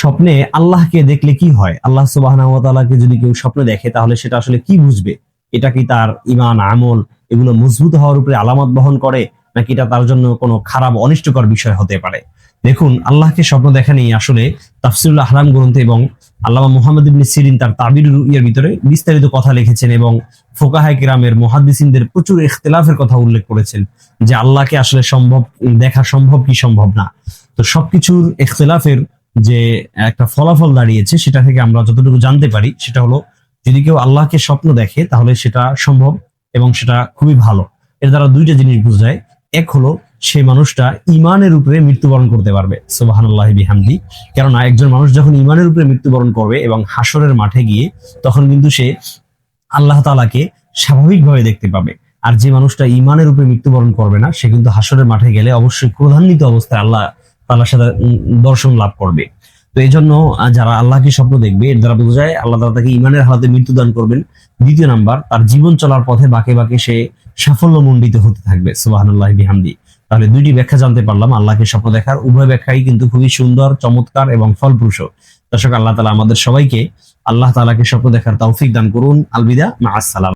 স্বপ্নে আল্লাহকে দেখলে কি হয়? আল্লাহ সুবাহ যদি কেউ স্বপ্নে দেখে, তাহলে সেটা আসলে কি বুঝবে? এটা কি তার ইমান আমল এগুলো মজবুত হওয়ার উপরে আলামত বহন করে, নাকি এটা তার জন্য কোনো খারাপ, অনিষ্টকর বিষয় হতে পারে? দেখুন, আল্লাহকে স্বপ্ন দেখা নেই আসলে তাফসিরুল আহরাম গ্রন্থে এবং আল্লামা মুহাম্মদ ইবনে সিরিন তার তাবির ইয়ের ভিতরে বিস্তারিত কথা লিখেছেন এবং ফোকাহায় কিরামের মুহাদ্দিসিনদের প্রচুর ইখতিলাফের কথা উল্লেখ করেছেন যে আল্লাহকে আসলে সম্ভব, দেখা সম্ভব কি সম্ভব না। তো সবকিছুর ইখতিলাফের যে একটা ফলাফল দাঁড়িয়েছে, সেটা থেকে আমরা যতটুকু জানতে পারি, সেটা হলো যদি কেউ আল্লাহকে স্বপ্ন দেখে, তাহলে সেটা সম্ভব এবং সেটা খুবই ভালো। এর দ্বারা দুইটা জিনিস বোঝায় এক হলো, সেই মানুষটা ইমানের উপরে মৃত্যুবরণ করতে পারবে। সোবাহানুল্লাহ বিহামদি। কেননা একজন মানুষ যখন ইমানের উপরে মৃত্যুবরণ করবে এবং হাসরের মাঠে গিয়ে, তখন কিন্তু সে আল্লাহ তালাকে স্বাভাবিকভাবে দেখতে পাবে। আর যে মানুষটা ইমানের উপরে মৃত্যুবরণ করবে না, সে কিন্তু হাসরের মাঠে গেলে অবশ্যই ক্রোধান্বিত অবস্থায় আল্লাহ তাল্লার সাথে দর্শন লাভ করবে। তো এই জন্য যারা আল্লাহকে স্বপ্ন দেখবে, এর দ্বারা বোঝা যায়, আল্লাহ তালা তাকে ইমানের হালাতে মৃত্যুদান করবেন। দ্বিতীয় নাম্বার, তার জীবন চলার পথে বাঁকে বাঁকে সে সাফল্য মণ্ডিত হতে থাকবে। সুবাহানুল্লাহ বিহামদি। তাহলে দুইটি ব্যাখ্যা জানতে পারলাম, আল্লাহকে স্বপ্ন দেখার। উভয় ব্যাখ্যাই কিন্তু খুবই সুন্দর, চমৎকার এবং ফলপ্রসূ। দর্শক, আল্লাহ তালা আমাদের সবাইকে আল্লাহ তালাকে স্বপ্ন দেখার তৌফিক দান করুন। আলবিদা মা আসসালাম